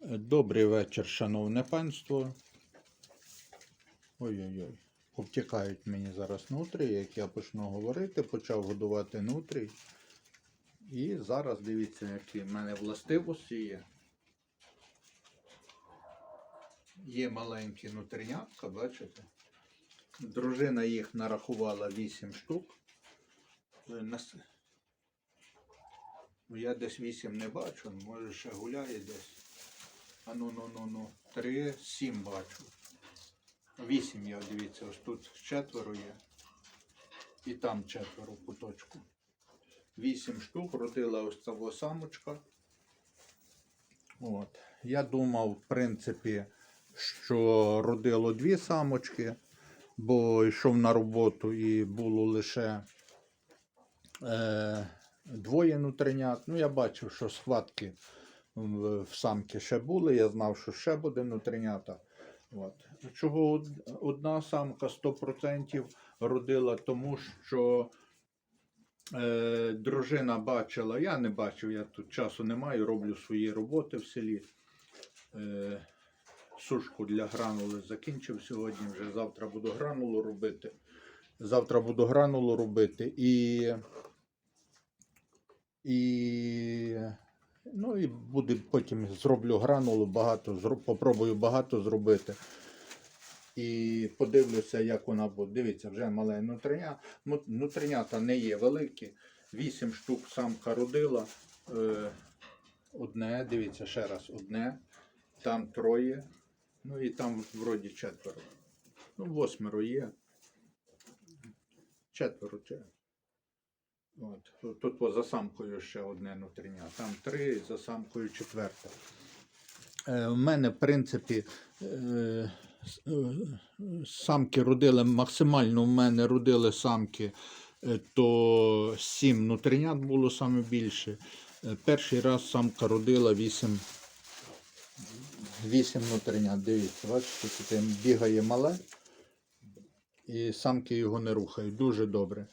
Добрий вечір, шановне панство. Ой-ой-ой. Обтікають мені зараз нутрі, як я почну говорити, почав годувати нутрій. І зараз дивіться, які в мене властивості є. Є маленькі нутринятка, бачите? Дружина їх нарахувала 8 штук. Е, Ну, Я десь 8 не бачу, може ще гуляє десь. А ну ну ну ну. Три, сім бачу. Вісім я дивіться, ось тут четверо є. І там четверо куточку. Вісім штук родила ось ця самочка. От. Я думав, в принципі, що родило дві самочки, бо йшов на роботу і було лише е, двоє нутринят. Ну, я бачив, що схватки в, самки ще були, я знав, що ще буде нутринята. От. Чого одна самка 100% родила, тому що е, дружина бачила, я не бачив, я тут часу не маю, роблю свої роботи в селі. Е, сушку для гранули закінчив сьогодні, вже завтра буду гранулу робити. Завтра буду гранулу робити і. І Ну і буде потім зроблю гранулу багато, попробую багато зробити. І подивлюся, як вона буде. Дивіться, вже мале нутриня. Ну, Нутринята не є великі. Вісім штук самка родила. Е, одне, дивіться, ще раз, одне. Там троє. Ну і там вроді четверо. Ну, восьмеро є. Четверо. От. Тут, по- за самкою ще одне нутриня. Там три, за самкою четверте. Е, у мене, в принципі, е, е, самки родили максимально в мене родили самки, е, то сім нутринят було саме більше. Е, Перший раз самка родила вісім. Вісім нутринят. Дивіться, бачите, тут бігає мале, і самки його не рухають. Дуже добре.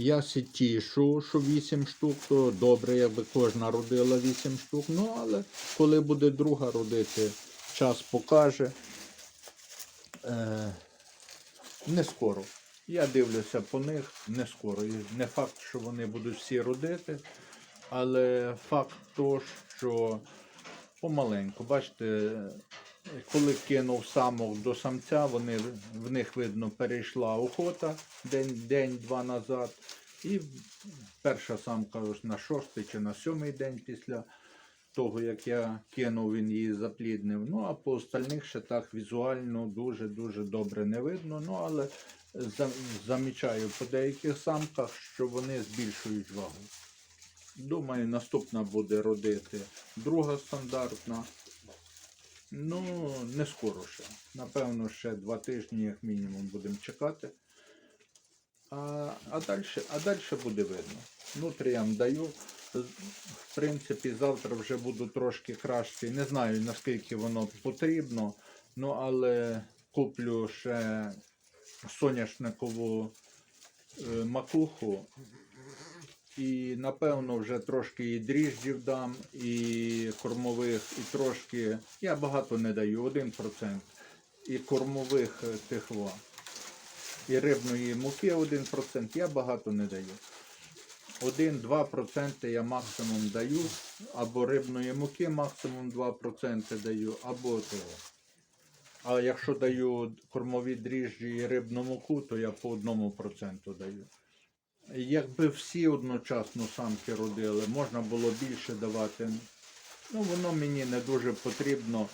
Я сі тішу, що 8 штук, то добре, якби кожна родила 8 штук. Ну, але коли буде друга родити, час покаже. Е, не скоро. Я дивлюся по них не скоро. І не факт, що вони будуть всі родити, але факт то, що помаленьку. Бачите, коли кинув самок до самця, вони, в них видно перейшла охота день, день-два назад. І перша самка на шостий чи на сьомий день після того, як я кинув, він її запліднив. Ну, а по остальних ще так візуально дуже-дуже добре не видно. Ну, але замічаю по деяких самках, що вони збільшують вагу. Думаю, наступна буде родити друга стандартна. Ну, не скоро ще. Напевно, ще два тижні, як мінімум, будемо чекати. А, а далі а далі буде видно. Нутріям даю. В принципі, завтра вже буду трошки краще. Не знаю, наскільки воно потрібно. Ну, але куплю ще соняшникову е, макуху. І напевно вже трошки і дріжджів дам, і кормових, і трошки. Я багато не даю, 1%. І кормових е, тих во. І рибної муки 1%, я багато не даю. 1-2% я максимум даю, або рибної муки максимум 2% даю, або того. А якщо даю кормові дріжджі і рибну муку, то я по 1% даю. Якби всі одночасно самки родили, можна було більше давати. Ну, воно мені не дуже потрібно.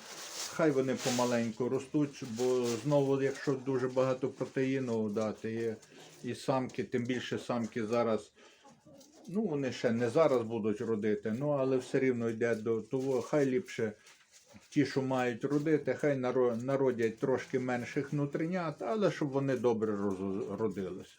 Хай вони помаленьку ростуть, бо знову, якщо дуже багато протеїну дати, і, і самки, тим більше самки зараз, ну вони ще не зараз будуть родити, ну але все рівно йде до того, хай ліпше ті, що мають родити, хай народять трошки менших нутринят, але щоб вони добре роз- родилися.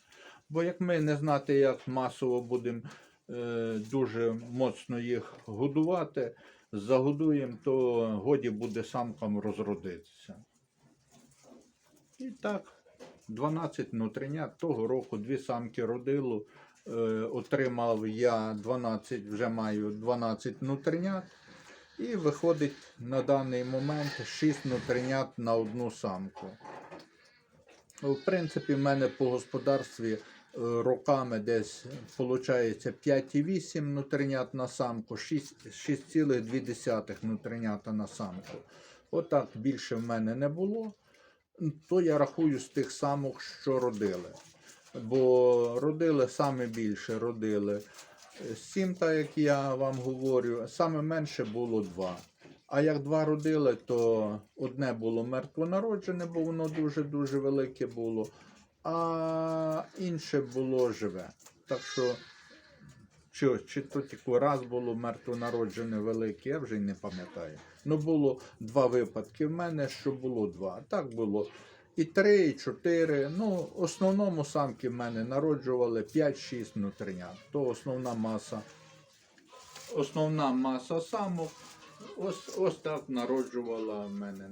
Бо як ми не знати, як масово будемо е, дуже моцно їх годувати, загодуємо, то годі буде самкам розродитися. І так, 12 нутринят того року дві самки родило. Е, отримав я 12, вже маю 12 нутринят. І виходить на даний момент 6 нутринят на одну самку. Ну, В принципі, в мене по господарстві е, роками десь виходить 5,8 нутринят на самку, 6 6,2 нутринята на самку. Отак більше в мене не було. То я рахую з тих самок, що родили. Бо родили саме більше, родили. Сім, так як я вам говорю, саме менше було два. А як два родили, то одне було мертвонароджене, бо воно дуже-дуже велике було, а інше було живе. Так що, чи, чи то тільки раз було мертвонароджене велике, я вже й не пам'ятаю. Ну, було два випадки в мене, що було два. Так було і три, і чотири. Ну, в основному самки в мене народжували 5-6 внутрінят. То основна маса. Основна маса самок. Ось, ось так народжувала мене.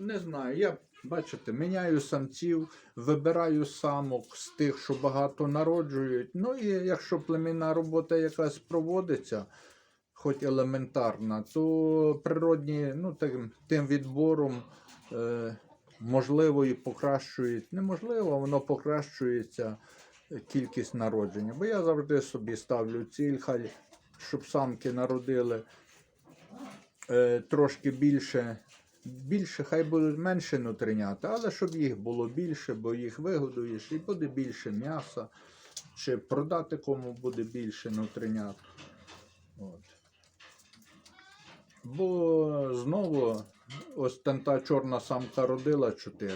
Не знаю, я, бачите, міняю самців, вибираю самок з тих, що багато народжують. Ну і якщо племінна робота якась проводиться, хоч елементарна, то природні, ну, тим, тим відбором, е, можливо, і покращують. Неможливо, воно покращується е, кількість народження. Бо я завжди собі ставлю ціль, хай, щоб самки народили е, трошки більше. Більше, хай будуть менше нутринята, але щоб їх було більше, бо їх вигодуєш і буде більше м'яса, чи продати кому буде більше нутринят. От. Бо знову ось та чорна самка родила 4.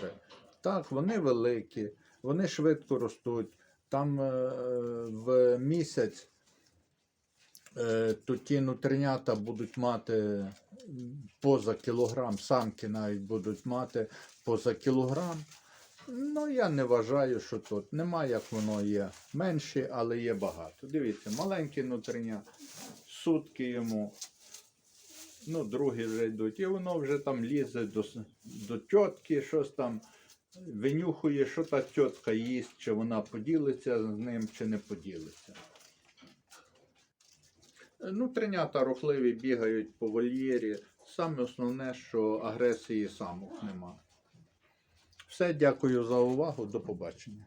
Так, вони великі, вони швидко ростуть. Там е, в місяць то ті нутринята будуть мати поза кілограм, самки навіть будуть мати поза кілограм. Ну, я не вважаю, що тут немає, як воно є менші, але є багато. Дивіться, маленькі нутриня, сутки йому, ну, другі вже йдуть, і воно вже там лізе до, до тітки, щось там винюхує, що та тітка їсть, чи вона поділиться з ним, чи не поділиться. Ну, тренята рухливі бігають по вольєрі. Саме основне, що агресії самок нема. Все, дякую за увагу. До побачення.